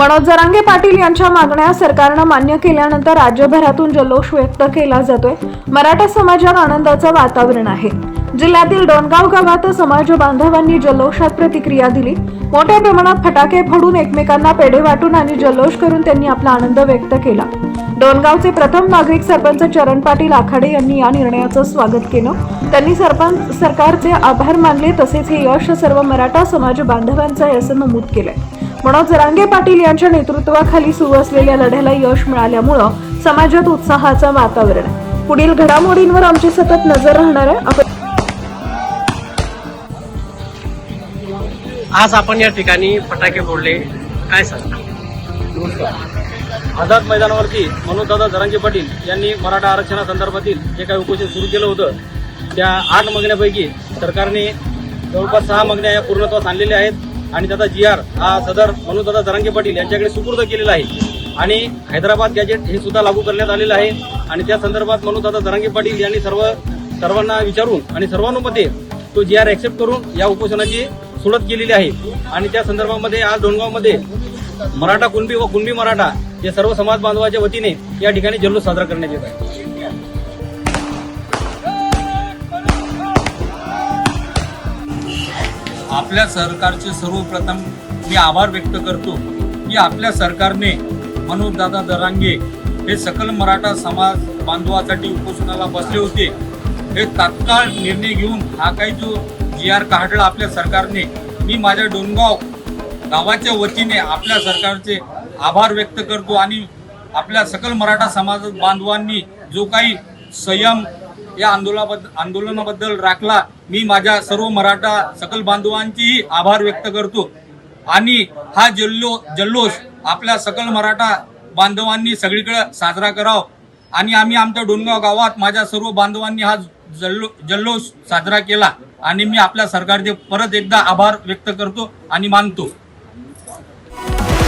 मनोज जरांगे पाटील यांच्या मागण्या सरकारनं मान्य केल्यानंतर राज्यभरातून जल्लोष व्यक्त केला जातोय. मराठा समाजात आनंदाचं वातावरण आहे. जिल्ह्यातील डोणगाव गावात समाज बांधवांनी जल्लोषात प्रतिक्रिया दिली. मोठ्या प्रमाणात फटाके फोडून एकमेकांना पेढे वाटून आणि जल्लोष करून त्यांनी आपला आनंद व्यक्त केला. डोणगावचे प्रथम नागरिक सरपंच चरण पाटील आखाडे यांनी या निर्णयाचं स्वागत केलं. त्यांनी सरपंच सरकारचे आभार मानले तसेच हे यश सर्व मराठा समाज बांधवांचं आहे असं नमूद केलंय. मनोज जरांगे पाटील यांच्या नेतृत्वाखाली सुरू असलेल्या लढ्याला यश मिळाल्यामुळं समाजात उत्साहाचं वातावरण आहे. पुढील घडामोडींवर आमची सतत नजर राहणार आहे. आज आपण या ठिकाणी फटाके फोडले. काय सांगा आझाद मैदानावरती मनोजदादा जरांगे पाटील यांनी मराठा आरक्षणासंदर्भातील जे काही उपोषण सुरू केलं होतं त्या आठ मागण्यापैकी सरकारने जवळपास सहा मागण्या या पूर्णत्वास आणलेल्या आहेत. आणि त्याचा जी आर हा सदर मनोजदादा जरांगे पाटील यांच्याकडे सुपूर्द केलेला आहे. आणि हैदराबाद गॅजेट हे सुद्धा लागू करण्यात आलेलं आहे. आणि त्या संदर्भात मनोजदादा जरांगे पाटील यांनी सर्व सर्वांना विचारून आणि सर्वांमध्ये तो जी आर ऍक्सेप्ट करून या उपोषणाची सुरुवात केलेली आहे. आणि त्या संदर्भामध्ये आज डोणगावमध्ये मराठा कुणबी व कुणबी मराठा या सर्व समाज बांधवाच्या वतीने या ठिकाणी जल्लोष साजरा करण्यात येत आहे. आपल्या सरकारचे सर्वप्रथम मी आभार व्यक्त करतो की आपल्या सरकारने मनोजदादा दरांगे हे सकल मराठा समाज बांधवासाठी उपोषणाला बसले होते. हे तात्काळ निर्णय घेऊन हा काही जो जी आर काढला आपल्या सरकारने मी माझ्या डोनगाव गावाच्या वतीने आपल्या सरकारचे आभार व्यक्त करतो आणि आपल्या सकल मराठा समाज बांधवांनी जो काही संयम या आंदोलनाबद्दल आंदोलनाबद्दल राखला. मी माझ्या सर्व मराठा सकल बांधवांचीही आभार व्यक्त करतो. आणि हा जल्लो जल्लोष आपल्या सकल मराठा बांधवांनी सगळीकडे साजरा करावा. आणि आम्ही आमच्या डोनगाव गावात माझ्या सर्व बांधवांनी हा जल्लो जल्लोष साजरा केला. आणि मी आपल्या सरकारचे परत एकदा आभार व्यक्त करतो आणि मानतो. Thank you.